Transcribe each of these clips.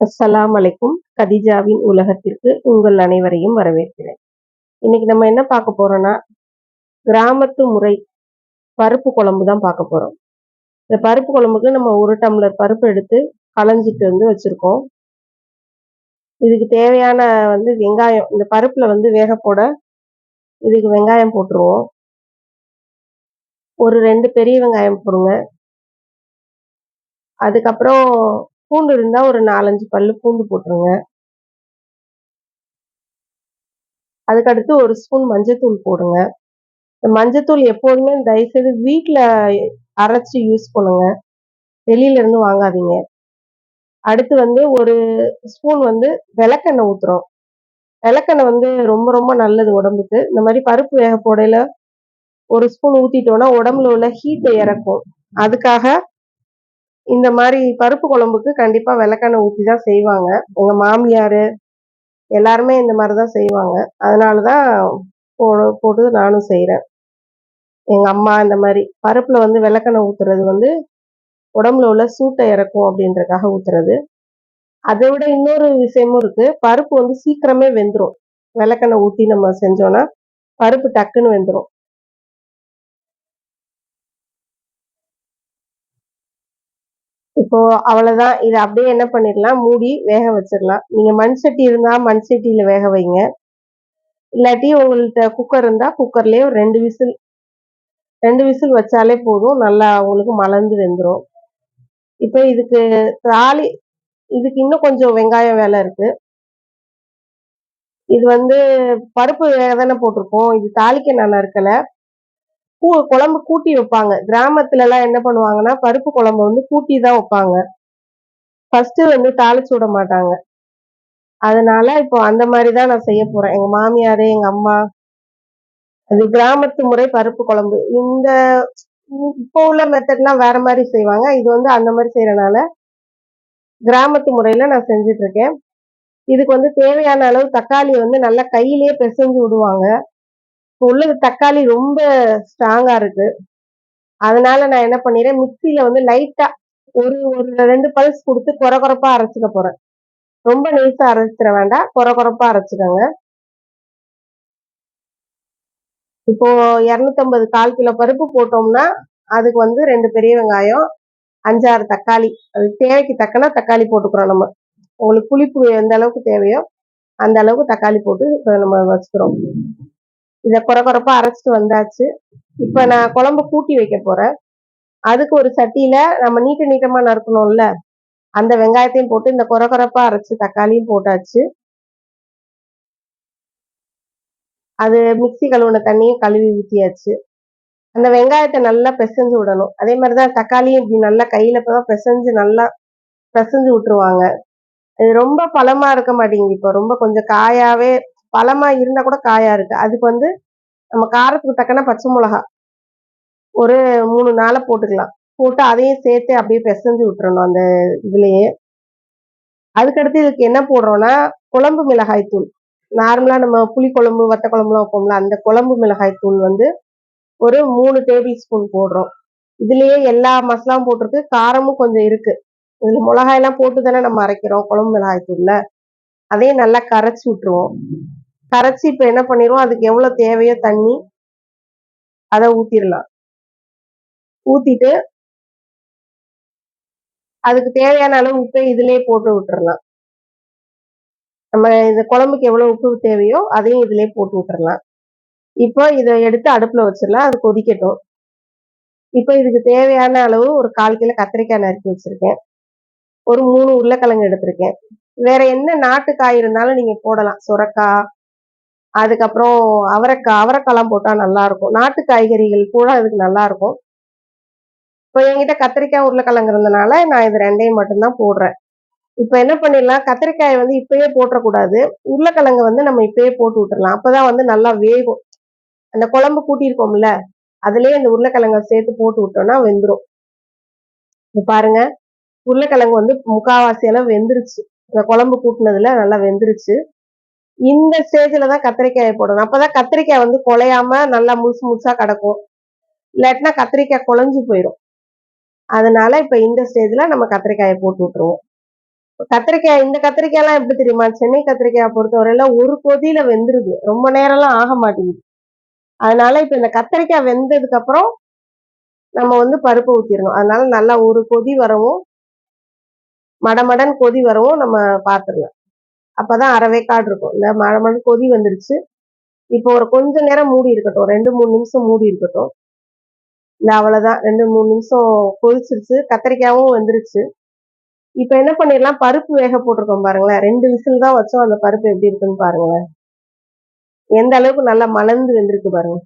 அஸ்லாம் அலைக்கும். கதிஜாவின் உலகத்திற்கு உங்கள் அனைவரையும் வரவேற்கிறேன். இன்னைக்கு நம்ம என்ன பார்க்க போறோம்னா கிராமத்து முறை பருப்பு குழம்பு தான் பார்க்க போறோம். இந்த பருப்பு குழம்புக்கு நம்ம ஒரு டம்ளர் பருப்பு எடுத்து களைஞ்சிட்டு வந்து வச்சிருக்கோம். இதுக்கு தேவையான வந்து வெங்காயம் இந்த பருப்புல வந்து வேக போட இதுக்கு வெங்காயம் போட்டுருவோம். ஒரு ரெண்டு பெரிய வெங்காயம் போடுங்க. அதுக்கப்புறம் பூண்டு இருந்தா ஒரு நாலஞ்சு பல்லு பூண்டு போட்டுருங்க. அதுக்கடுத்து ஒரு ஸ்பூன் மஞ்சத்தூள் போடுங்க. இந்த மஞ்சத்தூள் எப்போதுமே தயவுசெய்து வீட்டில் அரைச்சி யூஸ் பண்ணுங்க. வெளியில இருந்து வாங்காதீங்க. அடுத்து வந்து ஒரு ஸ்பூன் வந்து விளக்கெண்ணெய் ஊற்றுறோம் விளக்கெண்ணெய் வந்து ரொம்ப ரொம்ப நல்லது உடம்புக்கு. இந்த மாதிரி பருப்பு வேக போடையில ஒரு ஸ்பூன் ஊற்றிட்டோன்னா உடம்புல உள்ள ஹீட்டை இறக்கும். அதுக்காக இந்த மாதிரி பருப்பு குழம்புக்கு கண்டிப்பா விளக்கெண்ணெய் ஊற்றி தான் செய்வாங்க. எங்கள் மாமியார் எல்லாருமே இந்த மாதிரி தான் செய்வாங்க. அதனால தான் போ போட்டு நானும் செய்கிறேன் எங்கள் அம்மா இந்த மாதிரி பருப்பில் வந்து விளக்கெண்ணெய் ஊத்துறது வந்து உடம்புல உள்ள சூட்டை இறக்கும் அப்படின்றக்காக ஊத்துறது. அதை விட இன்னொரு விஷயமும் இருக்குது பருப்பு வந்து சீக்கிரமே வெந்துடும் விளக்கெண்ணெய் ஊற்றி நம்ம செஞ்சோன்னா பருப்பு டக்குன்னு வெந்துடும் இப்போ அவ்வளவுதான். இதை அப்படியே என்ன பண்ணிடலாம்? மூடி வேக வச்சிடலாம். நீங்க மண் சட்டி இருந்தா மண் சட்டியில வேக வைங்க. இல்லாட்டி உங்கள்கிட்ட குக்கர் இருந்தா குக்கர்லயே ஒரு ரெண்டு விசில் ரெண்டு விசில் வச்சாலே போதும். நல்லா உங்களுக்கு மலர்ந்து வெந்துடும் இப்போ இதுக்கு தாலி இதுக்கு இன்னும் கொஞ்சம் வெங்காயம் வேலை இருக்கு. இது வந்து பருப்பு வேக தானே போட்டிருக்கோம். இது தாளிக்க நான் இருக்கலை குழம்பு கூட்டி வைப்பாங்க. கிராமத்துல எல்லாம் என்ன பண்ணுவாங்கன்னா பருப்பு குழம்பு வந்து கூட்டி தான் வைப்பாங்க. ஃபர்ஸ்ட் வந்து தாளிச்சு விட மாட்டாங்க. அதனால இப்போ அந்த மாதிரி தான் நான் செய்ய போறேன். எங்க மாமியாரு எங்க அம்மா அது கிராமத்து முறை பருப்பு குழம்பு. இந்த இப்போ உள்ள மெத்தட்லாம் வேற மாதிரி செய்வாங்க. இது வந்து அந்த மாதிரி செய்யறனால கிராமத்து முறையில நான் செஞ்சுட்டு இருக்கேன். இதுக்கு வந்து தேவையான அளவு தக்காளி வந்து நல்லா கையிலேயே பிசைஞ்சு விடுவாங்க. இப்போ உள்ளது தக்காளி ரொம்ப ஸ்ட்ராங்கா இருக்கு. அதனால நான் என்ன பண்ணிடுறேன் மிக்சியில வந்து லைட்டா ஒரு ஒரு ரெண்டு பல்ஸ் கொடுத்து குறை குறைப்பா அரைச்சிக்க போறேன். ரொம்ப நெய்ஸா அரைச்சிட வேண்டாம். குறை குறைப்பா அரைச்சிக்கோங்க. இப்போ இரநூத்தம்பது கால் கிலோ பருப்பு போட்டோம்னா அதுக்கு வந்து ரெண்டு பெரிய வெங்காயம் அஞ்சாறு தக்காளி. அது தேவைக்கு தக்கன தக்காளி போட்டுக்கிறோம் நம்ம. உங்களுக்கு புளிப்பு எந்த அளவுக்கு தேவையோ அந்த அளவுக்கு தக்காளி போட்டு நம்ம வச்சுக்கிறோம். இதை குறை குறைப்பா அரைச்சிட்டு வந்தாச்சு. இப்போ நான் குழம்பு கூட்டி வைக்க போறேன். அதுக்கு ஒரு சட்டியில நம்ம நீட்ட நீட்டமா நறுக்கணும்ல. அந்த வெங்காயத்தையும் போட்டு இந்த குறை குறைப்பா அரைச்சு தக்காளியும் போட்டாச்சு. அது மிக்சி கழுவுன தண்ணியும் கழுவி ஊற்றியாச்சு அந்த வெங்காயத்தை நல்லா பிசைஞ்சு விடணும். அதே மாதிரி தான் தக்காளியும் இப்படி நல்லா கையில தான் பிசைஞ்சு நல்லா பிசைஞ்சு விட்டுருவாங்க. இது ரொம்ப பழமா இருக்க மாட்டேங்குது இப்போ. ரொம்ப கொஞ்சம் காயாவே பழமா இருந்தா கூட காயா இருக்கு. அதுக்கு வந்து நம்ம காரத்துக்கு தக்கன பச்சை மிளகா. ஒரு மூணு நாளை போட்டுக்கலாம். போட்டு அதையும் சேர்த்து அப்படியே பிசைஞ்சு விட்டுறணும் அந்த இதுலயே. அதுக்கடுத்து இதுக்கு என்ன போடுறோம்னா குழம்பு மிளகாய் தூள். நார்மலா நம்ம புளி குழம்பு வத்த குழம்புலாம் வைப்போம்ல அந்த குழம்பு மிளகாய் தூள் வந்து ஒரு மூணு டேபிள் ஸ்பூன் போடுறோம். இதுலயே எல்லா மசாலாவும் போட்டிருக்கு. காரமும் கொஞ்சம் இருக்கு. இதுல மிளகாயெல்லாம் போட்டு தானே நம்ம அரைக்கிறோம் குழம்பு மிளகாய் தூள்ல. அதையும் நல்லா கரைச்சி விட்டுருவோம். கரைச்சி இப்ப என்ன பண்ணிடுவோம் அதுக்கு எவ்வளவு தேவையோ தண்ணி அதை ஊத்திடலாம். ஊத்திட்டு அதுக்கு தேவையான அளவு உப்பை இதுலயே போட்டு விட்டுறலாம். நம்ம இந்த குழம்புக்கு எவ்வளவு உப்பு தேவையோ அதையும் இதுலயே போட்டு விட்டுறலாம். இப்போ இதை எடுத்து அடுப்புல வச்சிடலாம். அது கொதிக்கட்டும். இப்போ இதுக்கு தேவையான அளவு ஒரு கால் கிலோ கத்திரிக்காய் நறுக்கி வச்சிருக்கேன். ஒரு மூணு உருளைக்கிழங்கு எடுத்திருக்கேன். வேற என்ன நாட்டு காய் இருந்தாலும் நீங்க போடலாம். சுரக்காய் அதுக்கப்புறம் அவரைக்காய் அவரைக்காய்லாம் போட்டால் நல்லாயிருக்கும் நாட்டு காய்கறிகள் கூட அதுக்கு நல்லா இருக்கும் இப்போ என்கிட்ட கத்திரிக்காய் உருளைக்கிழங்குறதுனால நான் இது ரெண்டையும் மட்டும்தான் போடுறேன். இப்போ என்ன பண்ணிடலாம்? கத்திரிக்காய் வந்து இப்பயே போட்டக்கூடாது. உருளைக்கிழங்கு வந்து நம்ம இப்பயே போட்டு விட்டுறலாம். அப்போதான் வந்து நல்லா வேகும். அந்த குழம்பு கூட்டியிருக்கோம்ல அதுலேயே அந்த உருளைக்கிழங்கை சேர்த்து போட்டு விட்டோம்னா வெந்துடும் இப்போ பாருங்க உருளைக்கிழங்கு வந்து முக்காவாசி அளவு வெந்துருச்சு. இந்த குழம்பு கூட்டினதுல நல்லா வெந்துருச்சு. இந்த ஸ்டேஜில் தான் கத்திரிக்காயை போடணும். அப்போதான் கத்திரிக்காய் வந்து குலையாம நல்லா முழுசு முழுசாக கிடக்கும். இல்லாட்டினா கத்திரிக்காய் குழஞ்சு போயிடும் அதனால இப்போ இந்த ஸ்டேஜில் நம்ம கத்திரிக்காயை போட்டு விட்டுருவோம். கத்திரிக்காய் இந்த கத்திரிக்காயெல்லாம் எப்படி தெரியுமா? சென்னை கத்திரிக்காய் பொறுத்தவரையில ஒரு கொதியில வெந்துருது. ரொம்ப நேரம்லாம் ஆக மாட்டேங்குது. அதனால இப்போ இந்த கத்திரிக்காய் வெந்ததுக்கு அப்புறம் நம்ம வந்து பருப்பு ஊற்றிடணும் அதனால நல்லா ஒரு கொதி வரவும் மடமடன் கொதி வரவும் நம்ம பார்த்துடலாம் அப்பதான் அரைவேக்காடு இருக்கும் இந்த மழை கொதி வந்துருச்சு. இப்போ ஒரு கொஞ்ச நேரம் மூடி இருக்கட்டும். ரெண்டு மூணு நிமிஷம் மூடி இருக்கட்டும். இந்த அவ்வளோதான் ரெண்டு மூணு நிமிஷம் கொதிச்சிருச்சு. கத்திரிக்காயும் வந்துருச்சு. இப்போ என்ன பண்ணிடலாம்? பருப்பு வேக போட்டிருக்கோம் பாருங்களேன். ரெண்டு விசில் தான் வச்சோம். அந்த பருப்பு எப்படி இருக்குன்னு பாருங்களேன். எந்த அளவுக்கு நல்லா மலர்ந்து வெந்திருக்கு பாருங்க.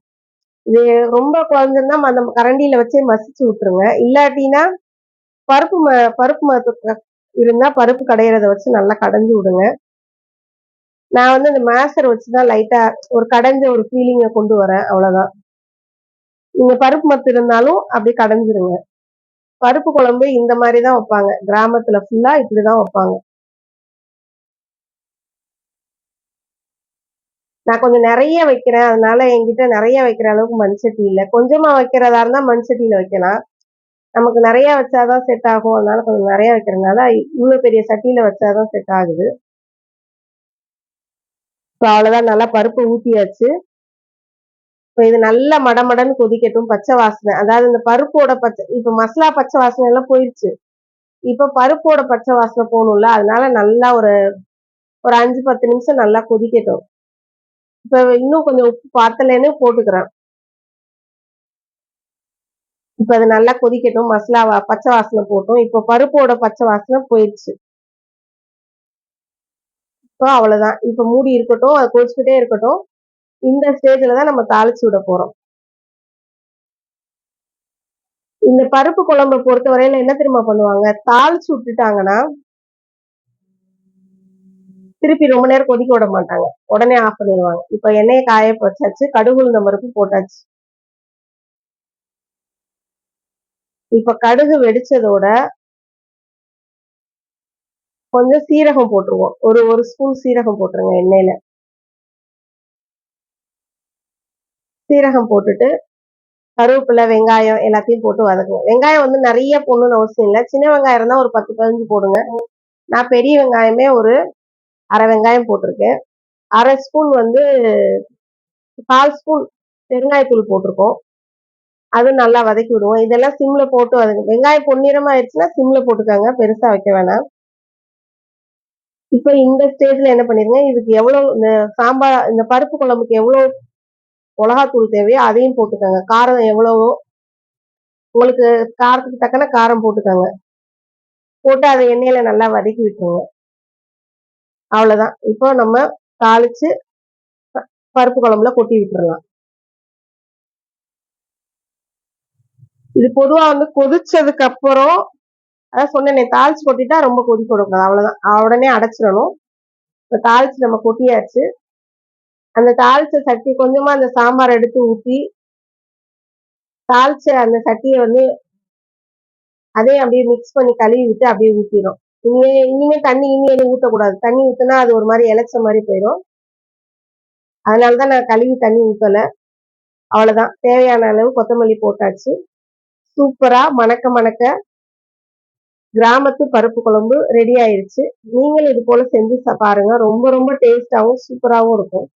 இது ரொம்ப குழஞ்சிருந்தா அந்த கரண்டியில வச்சே மசிச்சு விட்டுருங்க. இல்லாட்டினா பருப்பு ம பருப்பு மரத்து இருந்தால் பருப்பு கடையிறத வச்சு நல்லா கடைஞ்சி விடுங்க. நான் வந்து இந்த மேசர் வச்சுதான் லைட்டா ஒரு கடைஞ்ச ஒரு ஃபீலிங்கை கொண்டு வரேன் அவ்வளவுதான். நீங்க பருப்பு மத்து இருந்தாலும் அப்படி கடைஞ்சிருங்க. பருப்பு குழம்பு இந்த மாதிரி தான் வைப்பாங்க. கிராமத்துல ஃபுல்லா இப்படிதான் வைப்பாங்க. நான் கொஞ்சம் நிறைய வைக்கிறேன். அதனால என்கிட்ட நிறைய வைக்கிற அளவுக்கு மண் சட்டி இல்லை. கொஞ்சமா வைக்கிறதா இருந்தா மண் சட்டியில வைக்கலாம். நமக்கு நிறைய வச்சாதான் செட் ஆகும். அதனால கொஞ்சம் நிறைய வைக்கிறதுனால இவ்வளவு பெரிய சட்டியில வச்சாதான் செட் ஆகுது. இப்போ அவ்வளோதான் நல்லா பருப்பு ஊற்றியாச்சு இப்போ இது நல்லா மடமடன்னு கொதிக்கட்டும். பச்சை வாசனை. அதாவது இந்த பருப்போட பச்சை இப்போ மசாலா பச்சை வாசனை எல்லாம் போயிடுச்சு இப்போ பருப்போட பச்சை வாசனை போகணும்ல. அதனால நல்லா ஒரு ஒரு அஞ்சு பத்து நிமிஷம் நல்லா கொதிக்கட்டும். இப்போ இன்னும் கொஞ்சம் உப்பு பார்த்தலேன்னு போட்டுக்கிறேன். இப்போ அது நல்லா கொதிக்கட்டும். மசாலா பச்சை வாசனை போட்டும் இப்போ பருப்போட பச்சை வாசனை போயிடுச்சு ஸோ அவ்வளோதான் இப்போ மூடி இருக்கட்டும் அதை கொதிச்சுக்கிட்டே இருக்கட்டும் இந்த ஸ்டேஜில் தான் நம்ம தாளிச்சு விட போகிறோம் இந்த பருப்பு குழம்பு பொறுத்த வரையில என்ன திரும்ப பண்ணுவாங்க? தாளிச்சு விட்டுட்டாங்கன்னா திருப்பி ரொம்ப நேரம் கொதிக்க விட மாட்டாங்க. உடனே ஆஃப் பண்ணிடுவாங்க. இப்போ எண்ணெயை காய வச்சாச்சு கடுகு உளுந்த பருப்பு போட்டாச்சு. இப்ப கடுகு வெடிச்சதோட கொஞ்சம் சீரகம் போட்டுருவோம். ஒரு ஒரு ஸ்பூன் சீரகம் போட்டுருங்க எண்ணெயில. சீரகம் போட்டுட்டு கருவேப்பிலை வெங்காயம் எல்லாத்தையும் போட்டு வதக்குவோம். வெங்காயம் வந்து நிறைய போடணும்னு அவசியம் இல்லை. சின்ன வெங்காயம் இருந்தால் ஒரு பத்து பதினஞ்சு போடுங்க. நான் பெரிய வெங்காயமே ஒரு அரை வெங்காயம் போட்டிருக்கேன். அரை ஸ்பூன் வந்து கால் ஸ்பூன் பெருங்காயத்தூள் போட்டிருக்கோம். அது நல்லா வதக்கி விடுவோம். இதெல்லாம் சிம்மில் போட்டு வதக்கு வெங்காயம் பொன்னிறமாக ஆயிடுச்சுன்னா சிம்மில் போட்டுக்கோங்க. பெருசாக வைக்க வேணாம். இப்போ இந்த ஸ்டேஜ்ல என்ன பண்ணிருங்க? இதுக்கு எவ்வளவு இந்த சாம்பார் இந்த பருப்பு குழம்புக்கு எவ்வளவு மிளகாத்தூள் தேவையோ அதையும் போட்டுக்கோங்க. காரம் எவ்வளவோ உங்களுக்கு காரத்துக்கு தக்கன காரம் போட்டுக்கோங்க. போட்டு அதை எண்ணெயில நல்லா வதக்கி விட்டுருங்க. அவ்வளவுதான். இப்போ நம்ம தாளிச்சு பருப்பு குழம்புல கொட்டி விட்டுறலாம். இது பொதுவா வந்து கொதிச்சதுக்கு அப்புறம் அதான் சொன்னேன் தாளிச்சு கொட்டிட்டா ரொம்ப கொதி கொடுக்கூடாது அவ்வளவுதான். உடனே அடைச்சிடணும். இப்போ தாளிச்சு நம்ம கொட்டியாச்சு. அந்த தாளிச்ச சட்டி கொஞ்சமா அந்த சாம்பார் எடுத்து ஊற்றி தாளிச்ச அந்த சட்டியை வந்து அதே அப்படியே மிக்ஸ் பண்ணி கழுவி விட்டு அப்படியே ஊற்றிடும் இனிமே இனிமே தண்ணி இனிமே எதுவும் ஊற்றக்கூடாது தண்ணி ஊற்றினா அது ஒரு மாதிரி இலைச்ச மாதிரி போயிடும். அதனால தான் நான் கழுவி தண்ணி ஊற்றலை அவ்வளோதான் தேவையான அளவு கொத்தமல்லி போட்டாச்சு. சூப்பரா மணக்க மணக்க கிராமத்து பருப்பு குழம்பு ரெடி ஆயிடுச்சு நீங்களும் இது போல செஞ்சு பாருங்க. ரொம்ப ரொம்ப டேஸ்ட்டாகவும் சூப்பராகவும் இருக்கும்.